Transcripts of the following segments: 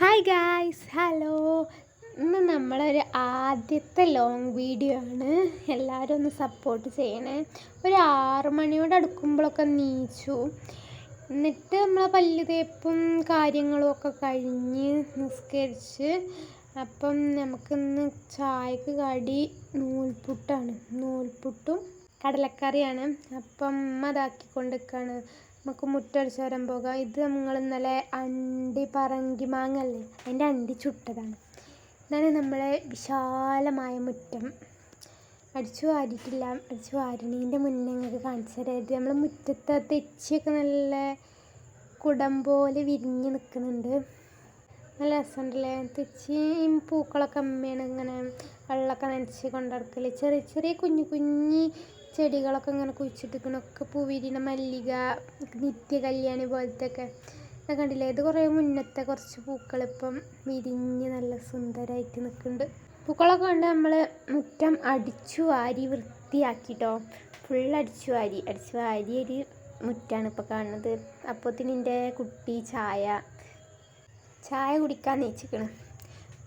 Hi guys hello ഇന്ന് നമ്മളൊരു ആദ്യത്തെ ലോങ് വീഡിയോ ആണ്. എല്ലാവരും ഒന്ന് സപ്പോർട്ട് ചെയ്യണേ. ഒരു ആറ് മണിയോട് അടുക്കുമ്പോഴൊക്കെ നീച്ചു. എന്നിട്ട് നമ്മളെ പല്ല് തേപ്പും കാര്യങ്ങളും ഒക്കെ കഴിഞ്ഞ് നിസ്കരിച്ച് അപ്പം നമുക്കിന്ന് ചായക്ക് കടി നൂൽപുട്ടാണ്. നൂൽപുട്ടും കടലക്കറിയാണ്. അപ്പം അമ്മ നമുക്ക് വരാൻ പോകാം. ഇത് നമ്മൾ ഇന്നലെ അണ്ടി പറങ്കി മാങ്ങല്ലേ അതിന്റെ അണ്ടി ചുട്ടതാണ്. ഇതാണ് നമ്മളെ വിശാലമായ മുറ്റം. അടിച്ചു വാരിയിട്ടില്ല. അടിച്ചു വാരണീന്റെ മുന്നേ ഞങ്ങൾക്ക് കാണിച്ചു തരാം. നമ്മൾ മുറ്റത്തെ തെച്ചിയൊക്കെ നല്ല കുടം പോലെ വിരിഞ്ഞ് നിൽക്കുന്നുണ്ട്. നല്ല രസമുണ്ടല്ലേ? തെച്ചിയും പൂക്കളൊക്കെ അമ്മയാണ് ഇങ്ങനെ വെള്ളമൊക്കെ നനച്ച് കൊണ്ടിടക്കൽ ചെറിയ ചെറിയ കുഞ്ഞു കുഞ്ഞി ചെടികളൊക്കെ ഇങ്ങനെ കുഴിച്ചിട്ടിരിക്കണൊക്കെ പൂ മല്ലിക നിത്യ കല്യാണി പോലത്തെ ഒക്കെ ഇത് കണ്ടില്ലേ? ഇത് കുറേ മുന്നത്തെ കുറച്ച് പൂക്കളിപ്പം വിരിഞ്ഞ് നല്ല സുന്ദരമായിട്ട് നിൽക്കുന്നുണ്ട്. പൂക്കളൊക്കെ കൊണ്ട് നമ്മൾ മുറ്റം അടിച്ചു വാരി വൃത്തിയാക്കിട്ടോ. ഫുൾ അടിച്ചു വാരി. അടിച്ചു വാരി ഒരു മുറ്റാണ് ഇപ്പോൾ കാണുന്നത്. അപ്പോഴത്തേന് എന്റെ കുട്ടി ചായ ചായ കുടിക്കാൻ നീച്ചിക്കണ്.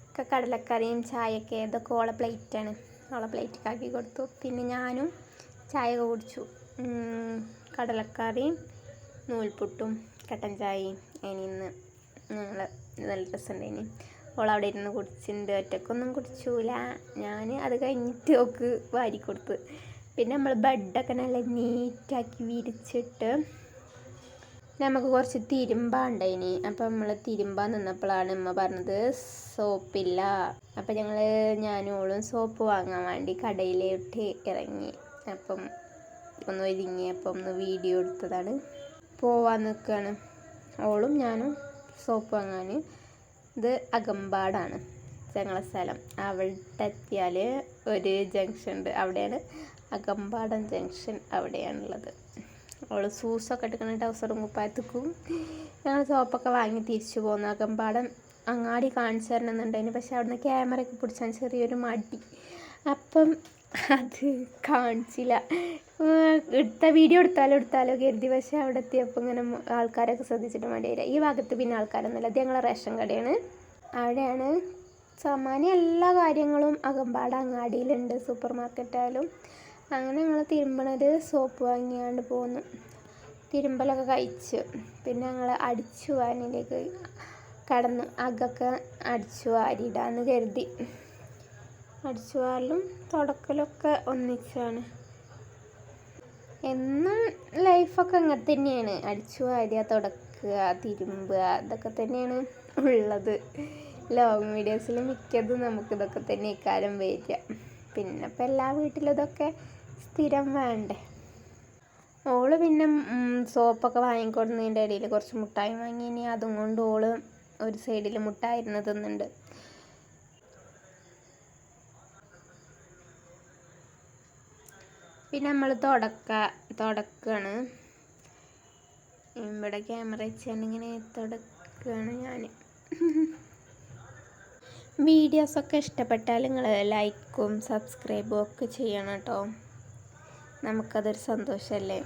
ഒക്കെ കടലക്കറിയും ചായയൊക്കെ ഇതൊക്കെ ഓളെ പ്ലേറ്റാണ് ഓളെ പ്ലേറ്റ് ആക്കി കൊടുത്തു. പിന്നെ ഞാനും ചായ കുടിച്ചു. കടലക്കറിയും നൂൽപുട്ടും കട്ടൻ ചായയും. ഇനി ഇന്ന് ഞങ്ങൾ നല്ല രസമുണ്ടായിന് ഓൾ അവിടെ ഇരുന്ന് കുടിച്ചിട്ടുണ്ട്. ഒറ്റക്കൊന്നും കുടിച്ചൂല. ഞാൻ അത് കഴിഞ്ഞിട്ട് ഓക്ക് വാരി കൊടുത്ത്. പിന്നെ നമ്മൾ ബെഡൊക്കെ നല്ല നീറ്റാക്കി വിരിച്ചിട്ട് നമുക്ക് കുറച്ച് തിരുമ്പാണ്ടേനി അപ്പം നമ്മൾ തിരുമ്പാൻ നിന്നപ്പോഴാണ് ഉമ്മ പറഞ്ഞത് സോപ്പില്ല അപ്പം ഞങ്ങൾ ഞാനും സോപ്പ് വാങ്ങാൻ വേണ്ടി കടയിലോട്ട് ഇറങ്ങി. അപ്പം ഒന്ന് ഒരുങ്ങിയപ്പം ഒന്ന് വീഡിയോ എടുത്തതാണ്. പോവാൻ നിൽക്കുകയാണ് ഓളും ഞാനും സോപ്പ് വാങ്ങാൻ ഇത് അകമ്പാടാണ്. ഞങ്ങളെ സ്ഥലം. അവിടെ എത്തിയാൽ ഒരു ജംഗ്ഷൻ ഉണ്ട്. അവിടെയാണ് അകമ്പാടൻ ജംഗ്ഷൻ അവിടെയാണുള്ളത്. അവൾ സൂസൊക്കെ എടുക്കുന്ന ടൗസറും കുപ്പായത്തേക്കും. ഞങ്ങൾ സോപ്പൊക്കെ വാങ്ങി തിരിച്ചു പോകുന്നു അകമ്പാടൻ അങ്ങാടി കാണിച്ചു തരണമെന്നുണ്ടായിരുന്നു. പക്ഷെ അവിടുന്ന് ക്യാമറയൊക്കെ പിടിച്ചാൽ ചെറിയൊരു മടി. അപ്പം അത് കാണിച്ചില്ല. എടുത്ത വീഡിയോ എടുത്താലോ എടുത്താലോ കരുതി. പക്ഷെ അവിടെ എത്തിയപ്പോൾ ഇങ്ങനെ ആൾക്കാരൊക്കെ ശ്രദ്ധിച്ചിട്ട് മടിയില്ല ഈ ഭാഗത്ത് പിന്നെ ആൾക്കാരൊന്നുമില്ല. അത് ഞങ്ങളെ റേഷൻ കടയാണ്. അവിടെയാണ് സാമാന്യ എല്ലാ കാര്യങ്ങളും അകമ്പാട് അങ്ങാടിയിലുണ്ട്. സൂപ്പർ മാർക്കറ്റായാലും അങ്ങനെ ഞങ്ങൾ തിരുമ്പണത് സോപ്പ് വാങ്ങിയാണ്ട് പോന്നു. തിരുമ്പലൊക്കെ കഴിച്ച്. പിന്നെ ഞങ്ങൾ അടിച്ചു വാനിലേക്ക് കടന്നു. അകൊക്കെ അടിച്ചു വാരിയിടാന്ന് കരുതി. അടിച്ചു വാരലും തുടക്കലൊക്കെ ഒന്നിച്ചാണ്. എന്നും ലൈഫൊക്കെ അങ്ങനെ തന്നെയാണ്. അടിച്ചു വാരുക തുടക്കുക തിരുമ്പുക ഇതൊക്കെ തന്നെയാണ് ഉള്ളത്. ലോങ് വീഡിയോസിൽ മിക്കതും നമുക്ക് ഇതൊക്കെ തന്നെ ഇക്കാലം വരിക. പിന്നെ ഇപ്പം എല്ലാ വീട്ടിലും ഇതൊക്കെ സ്ഥിരം വേണ്ടേ? ഓൾ പിന്നെ സോപ്പൊക്കെ വാങ്ങിക്കൊടുന്നതിന്റെ ഇടയിൽ കുറച്ച് മുട്ടായി വാങ്ങി. ഇനി അതും കൊണ്ട് ഓൾ ഒരു സൈഡിൽ മുട്ടായിരുന്നു തിന്നുന്നുണ്ട്. പിന്നെ നമ്മൾ തുടക്ക തുടക്കാണ്. ഇവിടെ ക്യാമറ വെച്ചാണ് ഇങ്ങനെ തുടക്കുകയാണ് ഞാൻ വീഡിയോസൊക്കെ ഇഷ്ടപ്പെട്ടാൽ നിങ്ങൾ ലൈക്കും സബ്സ്ക്രൈബും ഒക്കെ ചെയ്യണം കേട്ടോ നമുക്കതൊരു സന്തോഷമല്ലേ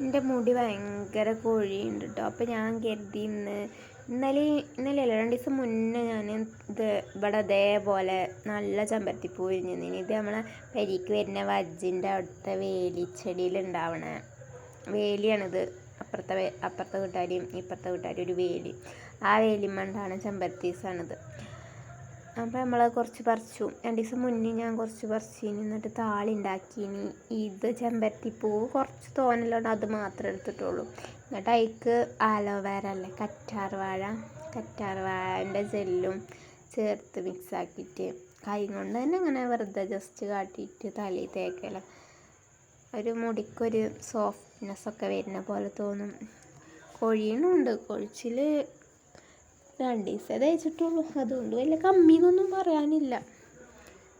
എന്റെ മുടി ഭയങ്കര കോഴിയുണ്ട് കേട്ടോ അപ്പോൾ ഞാൻ കരുതി ഇന്ന് ഇന്നലെ ഇന്നലെ അല്ല രണ്ട് ദിവസം മുന്നേ ഞാൻ ഇത് ഇവിടെ അതേപോലെ നല്ല ചെമ്പരത്തിപ്പൂ വിരിഞ്ഞിരുന്നു. ഇത് നമ്മളെ പരിക്ക് വരുന്ന വജ്ജിന്റെ അവിടുത്തെ വേലിച്ചെടിയിൽ ഉണ്ടാവണ. വേലിയാണിത്. അപ്പുറത്തെ അപ്പുറത്തെ വീട്ടുകാരെയും ഇപ്പുറത്തെ വീട്ടുകാരും ഒരു വേലി. ആ വേലിമണ്ടാണ് ചെമ്പരത്തീസാണിത്. അപ്പോൾ നമ്മൾ കുറച്ച് പറിച്ചു. രണ്ട് ദിവസം മുന്നേ ഞാൻ കുറച്ച് പറിച്ചിനി. എന്നിട്ട് താളി ഉണ്ടാക്കിനി. ഇത് ചെമ്പരത്തിപ്പൂ കുറച്ച് തോനല്ലോണ്ട് അത് മാത്രമേ എടുത്തിട്ടുള്ളൂ. എന്നിട്ട് അതിക്ക് ആലോവേര അല്ലേ കറ്റാർ വാഴ കറ്റാർ വാഴന്റെ ജെല്ലും ചേർത്ത് മിക്സാക്കിയിട്ട് കൈ കൊണ്ട് തന്നെ ഇങ്ങനെ വെറുതെ ജസ്റ്റ് കാട്ടിയിട്ട് തലയിൽ തേക്കല. ഒരു മുടിക്കൊരു സോഫ്റ്റ്നെസ് ഒക്കെ വരുന്ന പോലെ തോന്നും. കൊഴിയണുണ്ട്. കൊഴിച്ചിൽ രണ്ട് ദിവസം തേച്ചിട്ടുള്ളൂ അതുകൊണ്ട് വലിയ കമ്മിന്നൊന്നും പറയാനില്ല.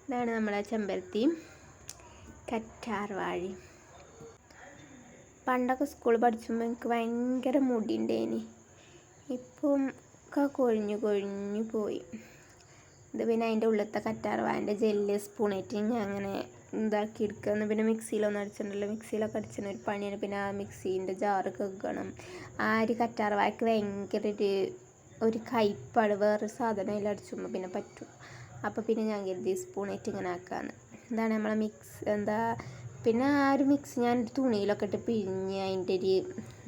ഇതാണ് നമ്മളെ ചെമ്പരത്തി കറ്റാർവാഴി. പണ്ടൊക്കെ സ്കൂളിൽ പഠിച്ചുമ്പോൾ എനിക്ക് ഭയങ്കര മുടി ഉണ്ടായിനി ഇപ്പം ഒക്കെ കൊഴിഞ്ഞു കൊഴിഞ്ഞു പോയി. ഇത് പിന്നെ അതിന്റെ ഉള്ളത്തെ കറ്റാർവാഴിന്റെ ജെല്ല് സ്പൂണേറ്റ് ഞാൻ അങ്ങനെ ഇതാക്കി എടുക്കുക പിന്നെ മിക്സിയിലൊന്നും അടിച്ചിട്ടുണ്ടല്ലോ മിക്സിയിലൊക്കെ അടിച്ചിട്ട് ഒരു പണിയാണ്. പിന്നെ ആ മിക്സീന്റെ ജാറ് കഴുകണം. ആ ഒരു കറ്റാർവാഴയ്ക്ക് ഭയങ്കര ഒരു ഒരു കയ്പ്പാണ് വേറൊരു സാധനം അതിൽ അടിച്ചുമ്പോൾ പിന്നെ പറ്റും. അപ്പോൾ പിന്നെ ഞാൻ കരുതി സ്പൂണായിട്ട് ഇങ്ങനെ ആക്കാന്ന്. എന്താണ് നമ്മളെ മിക്സ് എന്താ പിന്നെ ആ ഒരു മിക്സ് ഞാൻ തുണിയിലൊക്കെ ഇട്ട് പിഴിഞ്ഞ് അതിന്റെ ഒരു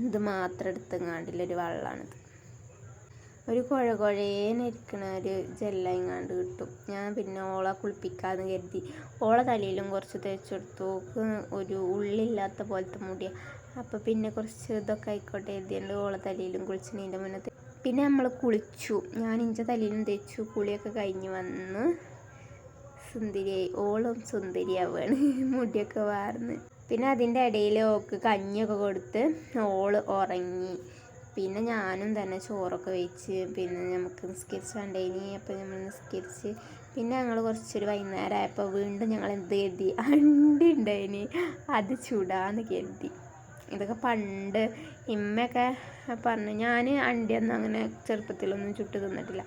ഇത് മാത്രം എടുത്തെങ്ങാണ്ടില്ലൊരു വെള്ളമാണിത് ഒരു കുഴ കുഴേനിരിക്കണ ഒരു ജെല്ലങ്ങാണ്ട് കിട്ടും. ഞാൻ പിന്നെ ഓളെ കുളിപ്പിക്കാന്ന് കരുതി. ഓളെ തലയിലും കുറച്ച് തേച്ച് കൊടുത്തു. ഒരു ഉള്ളില്ലാത്ത പോലത്തെ മുടിയാണ് അപ്പോൾ പിന്നെ കുറച്ച് ഇതൊക്കെ ആയിക്കോട്ടെ എഴുതിയുണ്ട് ഓളെ തലയിലും കുളിച്ചിനീന്റെ മുന്നേ പിന്നെ നമ്മൾ കുളിച്ചു. ഞാൻ ഇഞ്ച തലയിലും തേച്ചു. കുളിയൊക്കെ കഴിഞ്ഞ് വന്ന് സുന്ദരിയായി ഓളും സുന്ദരിയാവാണ് മുടിയൊക്കെ വാർന്ന്. പിന്നെ അതിന്റെ ഇടയിൽ ഓക്ക് കഞ്ഞിയൊക്കെ കൊടുത്ത് ഓൾ ഉറങ്ങി. പിന്നെ ഞാനും തന്നെ ചോറൊക്കെ വെച്ച് പിന്നെ നമുക്ക് നിസ്കരിച്ചാണ്ടേനി അപ്പോൾ നമ്മൾ നിസ്കരിച്ച് പിന്നെ ഞങ്ങൾ കുറച്ചൊരു വൈകുന്നേരം ആയപ്പോൾ വീണ്ടും ഞങ്ങൾ എന്ത് കരുതി? അണ്ടി ഉണ്ടായിനി അത് ചൂടാന്ന് കരുതി. ഇതൊക്കെ പണ്ട് ഇമ്മയൊക്കെ പറഞ്ഞു. ഞാൻ അണ്ടിയൊന്നും അങ്ങനെ ചെറുപ്പത്തിലൊന്നും ചുട്ട് തിന്നിട്ടില്ല.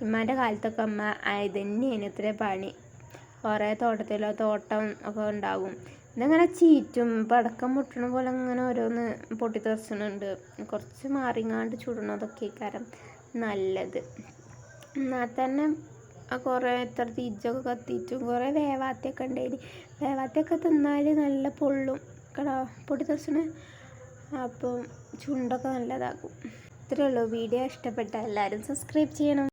ഇമ്മാന്റെ കാലത്തൊക്കെ അമ്മ ഇത് തന്നെയാണ് ഇത്ര പണി. കുറേ തോട്ടത്തിലോ തോട്ടം ഒക്കെ ഉണ്ടാകും ഇതങ്ങനെ ചീറ്റും പടക്കം പൊട്ടണ പോലെ അങ്ങനെ ഓരോന്ന് പൊട്ടിത്തെറിച്ചിട്ടുണ്ട് കുറച്ച് മാറിങ്ങാണ്ട് ചുടണതൊക്കെ കാരം നല്ലത്. എന്നാൽ തന്നെ കുറേ ഇത്ര തീച്ചൊക്കെ കത്തിച്ചും കുറേ വേവാത്തൊക്കെ ഉണ്ടായിന്. വേവാത്തൊക്കെ തിന്നാൽ നല്ല പൊള്ളും. കടോ പൊട്ടിത്തെറിച്ചണ് അപ്പം ചുണ്ടൊക്കെ നല്ലതാകും. ഇത്രയേ ഉള്ളൂ. വീഡിയോ ഇഷ്ടപ്പെട്ട എല്ലാവരും സബ്സ്ക്രൈബ് ചെയ്യണം.